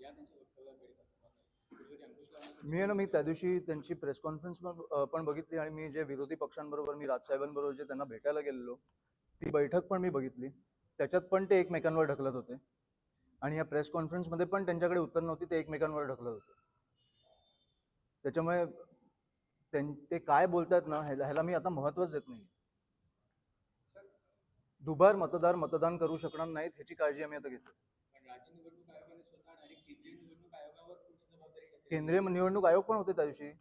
या त्यांच्या मी आहे ना मी त्या दिवशी त्यांची प्रेस कॉन्फरन्स पण बघितली आणि मी जे विरोधी पक्षांबरोबर मी राजसाहेबांबरोबर जे त्यांना भेटायला गेलेलो ती बैठक पण मी बघितली. त्याच्यात पण ते एकमेकांवर ढकलत होते. आणि या प्रेस कॉन्फरन्समध्ये पण त्यांच्याकडे उत्तर नव्हती ते एकमेकांवर ढकलत होते. त्याच्यामुळे त्यां- ते काय बोलतायत ना ह्याला ह्याला मी आता महत्वच देत नाही दुबार मतदार मतदान करू शकणार नाहीत ह्याची काळजी आम्ही आता घेतो केंद्रीय निवडणूक आयोग पण होते त्या दिवशी.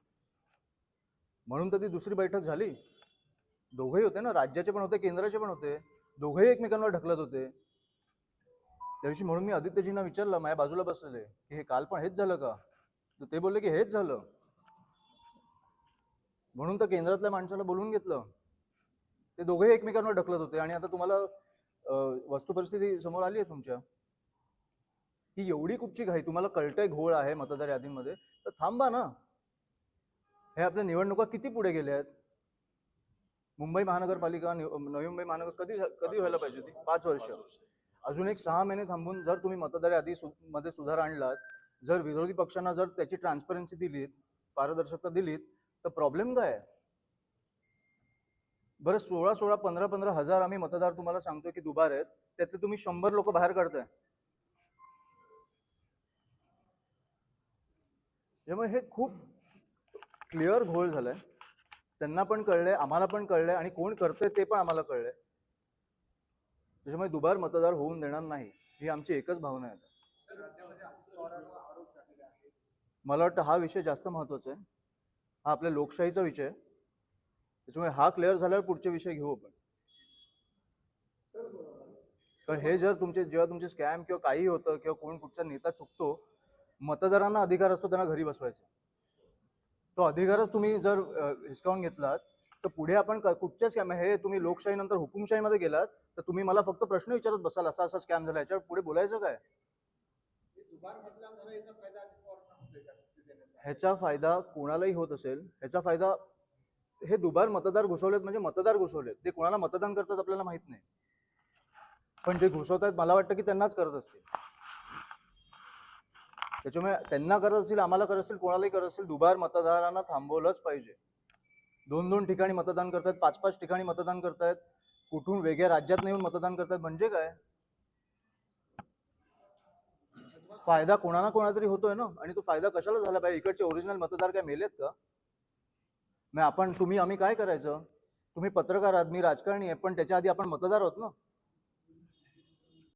म्हणून तर ती दुसरी बैठक झाली. दोघेही होते ना राज्याचे पण होते केंद्राचे पण होते. दोघेही एकमेकांवर ढकलत होते. त्या दिवशी म्हणून मी आदित्यजींना विचारलं माझ्या बाजूला बसलेले की हे काल पण हेच झालं का? तर ते बोलले की हेच झालं. म्हणून तर केंद्रातल्या माणसाला बोलवून घेतलं. ते दोघेही एकमेकांवर ढकलत होते. आणि आता तुम्हाला वस्तुपरिस्थिती समोर आली आहे तुमच्या. ही एवढी कुठची घाई? तुम्हाला कळतंय घोळ आहे मतदार यादींमध्ये. तर थांबा ना. हे आपल्या निवडणुका किती पुढे गेल्या आहेत? मुंबई महानगरपालिका निव- मुंबई महानगर कधी कधी व्हायला पाहिजे होती? पाच वर्ष. अजून एक सहा महिने थांबून जर तुम्ही मतदार यादी सु- मध्ये सुधार आणलात जर विरोधी पक्षांना जर त्याची ट्रान्सपरन्सी दिलीत पारदर्शकता दिलीत तर प्रॉब्लेम काय आहे? बरं सोळा सोळा पंधरा पंधरा हजार आम्ही मतदार तुम्हाला सांगतोय की दुबार आहेत. त्यातले तुम्ही शंभर लोक बाहेर काढताय. त्यामुळे हे खूप क्लिअर घोळ झालाय. त्यांना पण कळलंय आम्हाला पण कळलंय आणि कोण करतंय ते पण आम्हाला कळलंय. त्याच्यामुळे दुबार मतदार होऊन देणार नाही ही आमची एकच भावना आहे. मला वाटतं हा विषय जास्त महत्त्वाचा आहे. हा आपल्या लोकशाहीचा विषय आहे. त्याच्यामुळे हा क्लिअर झाल्यावर पुढचे विषय घेऊ आपण. कारण हे जर तुमचे जेव्हा तुमचे स्कॅम किंवा काही होतं किंवा कोण कुठचा नेता चुकतो मतदारांना अधिकार असतो त्यांना घरी बसवायचा. तो अधिकारच तुम्ही जर हिसकावून घेतलात तर पुढे आपण कुठच्या स्कॅम हे तुम्ही लोकशाहीनंतर हुकुमशाहीमध्ये गेलात तर तुम्ही मला फक्त प्रश्न विचारत बसाल असा असा स्कॅम झाला याच्यावर पुढे बोलायचं काय? ह्याचा फायदा कोणालाही होत असेल ह्याचा फायदा हे दुबार मतदार घुसवलेत म्हणजे मतदार घुसवलेत ते कोणाला मतदान करतात आपल्याला माहीत नाही. पण जे घुसवत आहेत मला वाटतं की त्यांनाच करत असतील. त्याच्यामुळे त्यांना करत असेल आम्हाला करत असेल कोणालाही करत असेल दुबार मतदारांना थांबवलंच पाहिजे. दोन दोन ठिकाणी मतदान करतायत पाच पाच ठिकाणी मतदान करतायत कुठून वेगळ्या राज्यात येऊन मतदान करतायत म्हणजे काय? फायदा कोणाला कोणाला तरी होतोय ना? आणि तो फायदा कशाला झाला पाहिजे? इकडचे ओरिजिनल मतदार काय मेलेत का? मग आपण तुम्ही आम्ही काय करायचं? तुम्ही पत्रकार आहात मी राजकारणी आहे पण त्याच्या आधी आपण मतदार आहोत ना?